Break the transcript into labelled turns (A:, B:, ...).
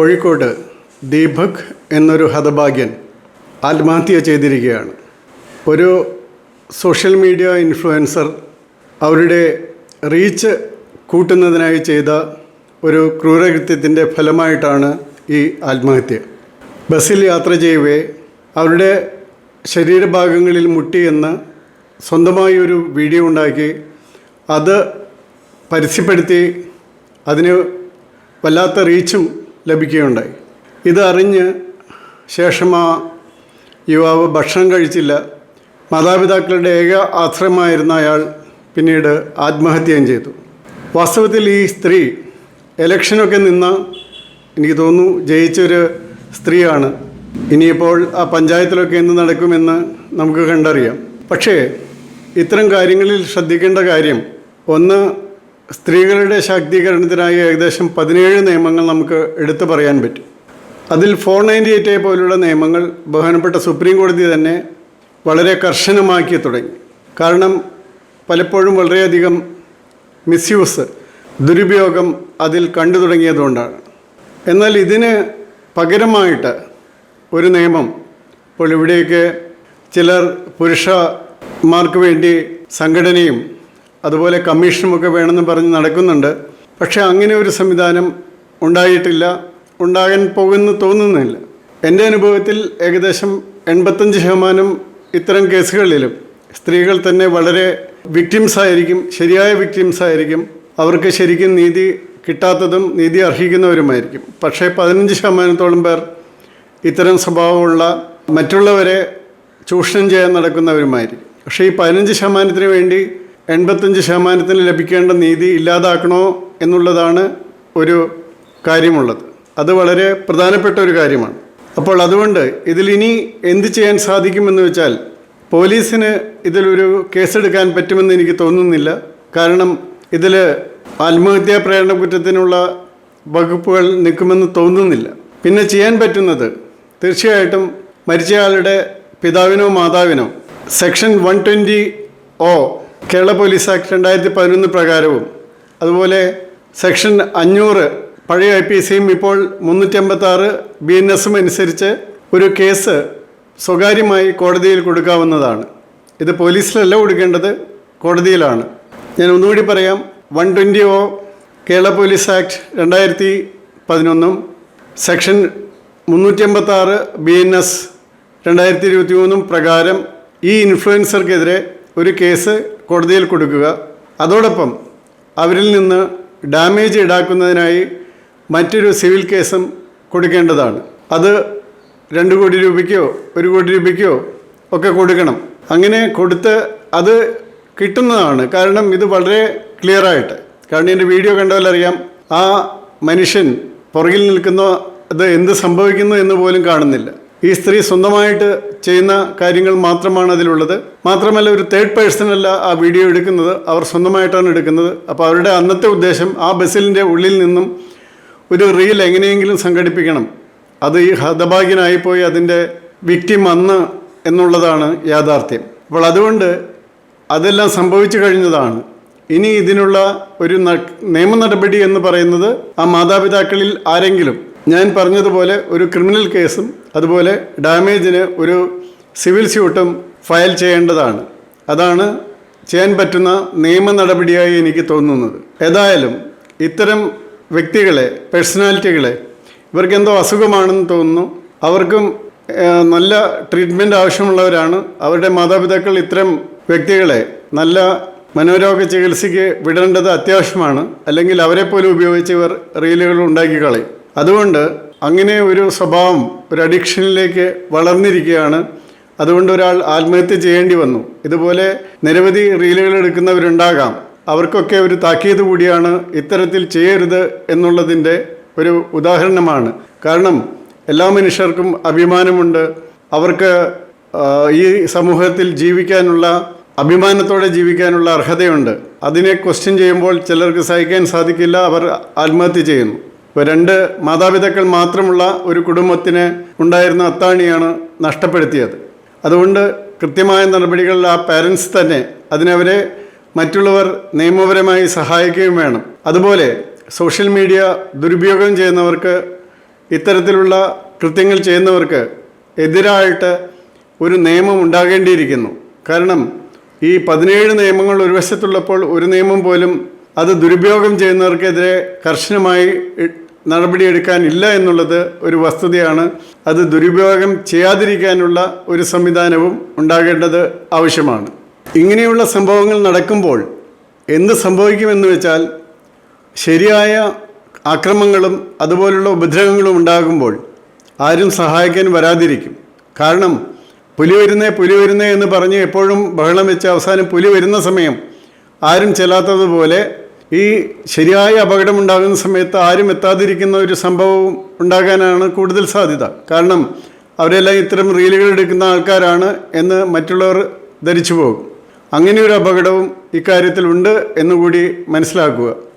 A: കോഴിക്കോട് ദീപക് എന്നൊരു ഹതഭാഗ്യൻ ആത്മഹത്യ ചെയ്തിരിക്കുകയാണ്. ഒരു സോഷ്യൽ മീഡിയ ഇൻഫ്ലുവൻസർ അവരുടെ റീച്ച് കൂട്ടുന്നതിനായി ചെയ്ത ഒരു ക്രൂരകൃത്യത്തിന്റെ ഫലമായിട്ടാണ് ഈ ആത്മഹത്യ. ബസ്സിൽ യാത്ര ചെയ്യവേ അവരുടെ ശരീരഭാഗങ്ങളിൽ മുട്ടിയെന്ന് സ്വന്തമായി ഒരു വീഡിയോ ഉണ്ടാക്കി അത് പരസ്യപ്പെടുത്തി അതിന് വല്ലാത്ത റീച്ചും ലഭിക്കുകയുണ്ടായി. ഇതറിഞ്ഞ് ശേഷം ആ യുവാവ് ഭക്ഷണം കഴിച്ചില്ല. മാതാപിതാക്കളുടെ ഏക ആശ്രയമായിരുന്ന അയാൾ പിന്നീട് ആത്മഹത്യയും ചെയ്തു. വാസ്തവത്തിൽ ഈ സ്ത്രീ എലക്ഷനൊക്കെ നിന്ന എനിക്ക് തോന്നുന്നു ജയിച്ചൊരു സ്ത്രീയാണ്. ഇനിയിപ്പോൾ ആ പഞ്ചായത്തിലൊക്കെ എന്ത് നടക്കുമെന്ന് നമുക്ക് കണ്ടറിയാം. പക്ഷേ ഇത്തരം കാര്യങ്ങളിൽ ശ്രദ്ധിക്കേണ്ട കാര്യം ഒന്ന് സ്ത്രീകളുടെ ശാക്തീകരണത്തിനായി ഏകദേശം പതിനേഴ് നിയമങ്ങൾ നമുക്ക് എടുത്തു പറയാൻ പറ്റും. അതിൽ ഫോർ നയന്റി എയ്റ്റ് പോലുള്ള നിയമങ്ങൾ ബഹുമാനപ്പെട്ട സുപ്രീം കോടതി തന്നെ വളരെ കർശനമാക്കി തുടങ്ങി. കാരണം പലപ്പോഴും വളരെയധികം മിസ്യൂസ് ദുരുപയോഗം അതിൽ കണ്ടു തുടങ്ങിയതുകൊണ്ടാണ്. എന്നാൽ ഇതിന് പകരമായിട്ട് ഒരു നിയമം ഇപ്പോൾ ഇവിടെയൊക്കെ ചിലർ പുരുഷമാർക്ക് വേണ്ടി സംഘടനയും അതുപോലെ കമ്മീഷനുമൊക്കെ വേണമെന്ന് പറഞ്ഞ് നടക്കുന്നുണ്ട്. പക്ഷേ അങ്ങനെ ഒരു സംവിധാനം ഉണ്ടായിട്ടില്ല. ഉണ്ടാകാൻ പോകുമെന്ന് തോന്നുന്നില്ല. എന്റെ അനുഭവത്തിൽ ഏകദേശം എൺപത്തഞ്ച് ശതമാനം ഇത്തരം കേസുകളിലും സ്ത്രീകൾ തന്നെ വളരെ വിക്ടിംസ് ആയിരിക്കും ശരിയായ വിക്ടിംസ് ആയിരിക്കും. അവർക്ക് ശരിക്കും നീതി കിട്ടാത്തതും നീതി അർഹിക്കുന്നവരുമായിരിക്കും. പക്ഷേ പതിനഞ്ച് ശതമാനത്തോളം പേർ ഇത്തരം സ്വഭാവമുള്ള മറ്റുള്ളവരെ ചൂഷണം ചെയ്യാൻ നടക്കുന്നവരുമായിരിക്കും. പക്ഷേ ഈ പതിനഞ്ച് ശതമാനത്തിന് വേണ്ടി എൺപത്തഞ്ച് ശതമാനത്തിന് ലഭിക്കേണ്ട നീതി ഇല്ലാതാക്കണോ എന്നുള്ളതാണ് ഒരു കാര്യമുള്ളത്. അത് വളരെ പ്രധാനപ്പെട്ട ഒരു കാര്യമാണ്. അപ്പോൾ അതുകൊണ്ട് ഇതിലിനി എന്ത് ചെയ്യാൻ സാധിക്കുമെന്ന് വെച്ചാൽ പോലീസിന് ഇതിലൊരു കേസെടുക്കാൻ പറ്റുമെന്ന് എനിക്ക് തോന്നുന്നില്ല. കാരണം ഇതിൽ ആത്മഹത്യാ പ്രേരണ കുറ്റത്തിനുള്ള വകുപ്പുകൾ നിൽക്കുമെന്ന് തോന്നുന്നില്ല. പിന്നെ ചെയ്യാൻ പറ്റുന്നത് തീർച്ചയായിട്ടും മരിച്ചയാളുടെ പിതാവിനോ മാതാവിനോ section one twenty O Kerala police act രണ്ടായിരത്തി പതിനൊന്ന് പ്രകാരവും അതുപോലെ സെക്ഷൻ അഞ്ഞൂറ് പഴയ ഐ പി സിയും ഇപ്പോൾ മുന്നൂറ്റി അമ്പത്താറ് ബി എൻ എസും അനുസരിച്ച് ഒരു കേസ് സ്വകാര്യമായി കോടതിയിൽ കൊടുക്കാവുന്നതാണ്. ഇത് പോലീസിലല്ല കൊടുക്കേണ്ടത് കോടതിയിലാണ്. ഞാൻ ഒന്നുകൂടി പറയാം. One twenty O Kerala police act രണ്ടായിരത്തി പതിനൊന്നും സെക്ഷൻ മുന്നൂറ്റി അമ്പത്താറ് ബി എൻ എസ് രണ്ടായിരത്തി ഇരുപത്തി മൂന്നും പ്രകാരം ഈ ഇൻഫ്ലുവൻസർക്കെതിരെ ഒരു കേസ് കോടതിയിൽ കൊടുക്കുക. അതോടൊപ്പം അവരിൽ നിന്ന് ഡാമേജ് ഈടാക്കുന്നതിനായി മറ്റൊരു സിവിൽ കേസും കൊടുക്കേണ്ടതാണ്. അത് രണ്ട് കോടി രൂപയ്ക്കോ ഒരു കോടി രൂപയ്ക്കോ ഒക്കെ കൊടുക്കണം. അങ്ങനെ കൊടുത്ത് അത് കിട്ടുന്നതാണ്. കാരണം ഇത് വളരെ ക്ലിയറായിട്ട് കാരണം എന്റെ വീഡിയോ കണ്ടാലറിയാം ആ മനുഷ്യൻ പുറകിൽ നിൽക്കുന്ന അത് എന്ത് സംഭവിക്കുന്നു എന്ന് പോലും കാണുന്നില്ല. ഈ സ്ത്രീ സ്വന്തമായിട്ട് ചെയ്യുന്ന കാര്യങ്ങൾ മാത്രമാണ് അതിലുള്ളത്. മാത്രമല്ല ഒരു തേർഡ് പേഴ്സൺ അല്ല ആ വീഡിയോ എടുക്കുന്നത്. അവർ സ്വന്തമായിട്ടാണ് എടുക്കുന്നത്. അപ്പോൾ അവരുടെ അന്നത്തെ ഉദ്ദേശം ആ ബസ്സിലിന്റെ ഉള്ളിൽ നിന്നും ഒരു റീൽ എങ്ങനെയെങ്കിലും സംഘടിപ്പിക്കണം. അത് ഈ ഹതഭാഗ്യനായിപ്പോയി അതിന്റെ വിക്റ്റിം അന്ന് എന്നുള്ളതാണ് യാഥാർത്ഥ്യം. അപ്പോൾ അതുകൊണ്ട് അതെല്ലാം സംഭവിച്ചു കഴിഞ്ഞതാണ്. ഇനി ഇതിനുള്ള ഒരു നിയമ നടപടി എന്ന് പറയുന്നത് ആ മാതാപിതാക്കളിൽ ആരെങ്കിലും ഞാൻ പറഞ്ഞതുപോലെ ഒരു ക്രിമിനൽ കേസും അതുപോലെ ഡാമേജിന് ഒരു സിവിൽ സ്യൂട്ടും ഫയൽ ചെയ്യേണ്ടതാണ്. അതാണ് ചെയ്യാൻ പറ്റുന്ന നിയമ നടപടിയായി എനിക്ക് തോന്നുന്നത്. ഏതായാലും ഇത്തരം വ്യക്തികളെ പേഴ്സണാലിറ്റികളെ ഇവർക്ക് എന്തോ അസുഖമാണെന്ന് തോന്നുന്നു. അവർക്കും നല്ല ട്രീറ്റ്മെന്റ് ആവശ്യമുള്ളവരാണ്. അവരുടെ മാതാപിതാക്കൾ ഇത്തരം വ്യക്തികളെ നല്ല മനോരോഗ ചികിത്സയ്ക്ക് വിടേണ്ടത് അത്യാവശ്യമാണ്. അല്ലെങ്കിൽ അവരെ പോലും ഉപയോഗിച്ച് ഇവർ റീലുകൾ ഉണ്ടാക്കി കളയും അതുകൊണ്ട് അങ്ങനെ ഒരു സ്വഭാവം ഒരു അഡിക്ഷനിലേക്ക് വളർന്നിരിക്കുകയാണ്. അതുകൊണ്ട് ഒരാൾ ആത്മഹത്യ ചെയ്യേണ്ടി വന്നു. ഇതുപോലെ നിരവധി റീലുകൾ എടുക്കുന്നവരുണ്ടാകാം. അവർക്കൊക്കെ ഒരു താക്കീത് കൂടിയാണ് ഇത്തരത്തിൽ ചെയ്യരുത് എന്നുള്ളതിന്റെ ഒരു ഉദാഹരണമാണ്. കാരണം എല്ലാ മനുഷ്യർക്കും അഭിമാനമുണ്ട്. അവർക്ക് ഈ സമൂഹത്തിൽ ജീവിക്കാനുള്ള അഭിമാനത്തോടെ ജീവിക്കാനുള്ള അർഹതയുണ്ട്. അതിനെ ക്വസ്റ്റ്യൻ ചെയ്യുമ്പോൾ ചിലർക്ക് സഹിക്കാൻ സാധിക്കില്ല. അവർ ആത്മഹത്യ ചെയ്യുന്നു. ഇപ്പോൾ രണ്ട് മാതാപിതാക്കൾ മാത്രമുള്ള ഒരു കുടുംബത്തിന് ഉണ്ടായിരുന്ന അത്താണിയാണ് നഷ്ടപ്പെടുത്തിയത്. അതുകൊണ്ട് കൃത്യമായ നടപടികളിൽ ആ പാരൻസ് തന്നെ അതിനവരെ മറ്റുള്ളവർ നിയമപരമായി സഹായിക്കുകയും വേണം. അതുപോലെ സോഷ്യൽ മീഡിയ ദുരുപയോഗം ചെയ്യുന്നവർക്ക് ഇത്തരത്തിലുള്ള കൃത്യങ്ങൾ ചെയ്യുന്നവർക്ക് എതിരായിട്ട് ഒരു നിയമം ഉണ്ടാകേണ്ടിയിരിക്കുന്നു. കാരണം ഈ പതിനേഴ് നിയമങ്ങൾ ഒരു വശത്തുള്ളപ്പോൾ ഒരു നിയമം പോലും അത് ദുരുപയോഗം ചെയ്യുന്നവർക്കെതിരെ കർശനമായി നടപടിയെടുക്കാനില്ല എന്നുള്ളത് ഒരു വസ്തുതയാണ്. അത് ദുരുപയോഗം ചെയ്യാതിരിക്കാനുള്ള ഒരു സംവിധാനവും ഉണ്ടാകേണ്ടത് ആവശ്യമാണ്. ഇങ്ങനെയുള്ള സംഭവങ്ങൾ നടക്കുമ്പോൾ എന്ത് സംഭവിക്കുമെന്ന് വെച്ചാൽ ശരിയായ ആക്രമങ്ങളും അതുപോലുള്ള ഉപദ്രവങ്ങളും ഉണ്ടാകുമ്പോൾ ആരും സഹായിക്കാൻ വരാതിരിക്കും. കാരണം പുലി വരുന്നേ പുലി വരുന്നേ എന്ന് പറഞ്ഞ് എപ്പോഴും ബഹളം വെച്ച് അവസാനം പുലി വരുന്ന സമയം ആരും ചെല്ലാത്തതുപോലെ ഈ ശരിയായ അപകടം ഉണ്ടാകുന്ന സമയത്ത് ആരും എത്താതിരിക്കുന്ന ഒരു സംഭവം ഉണ്ടാകാനാണ് കൂടുതൽ സാധ്യത. കാരണം അവരെല്ലാം ഇത്തരം റീലുകൾ എടുക്കുന്ന ആൾക്കാരാണ് എന്ന് മറ്റുള്ളവർ ധരിച്ചു പോകും. അങ്ങനെ ഒരു അപകടവും ഇക്കാര്യത്തിലുണ്ട് എന്നുകൂടി മനസ്സിലാക്കുക.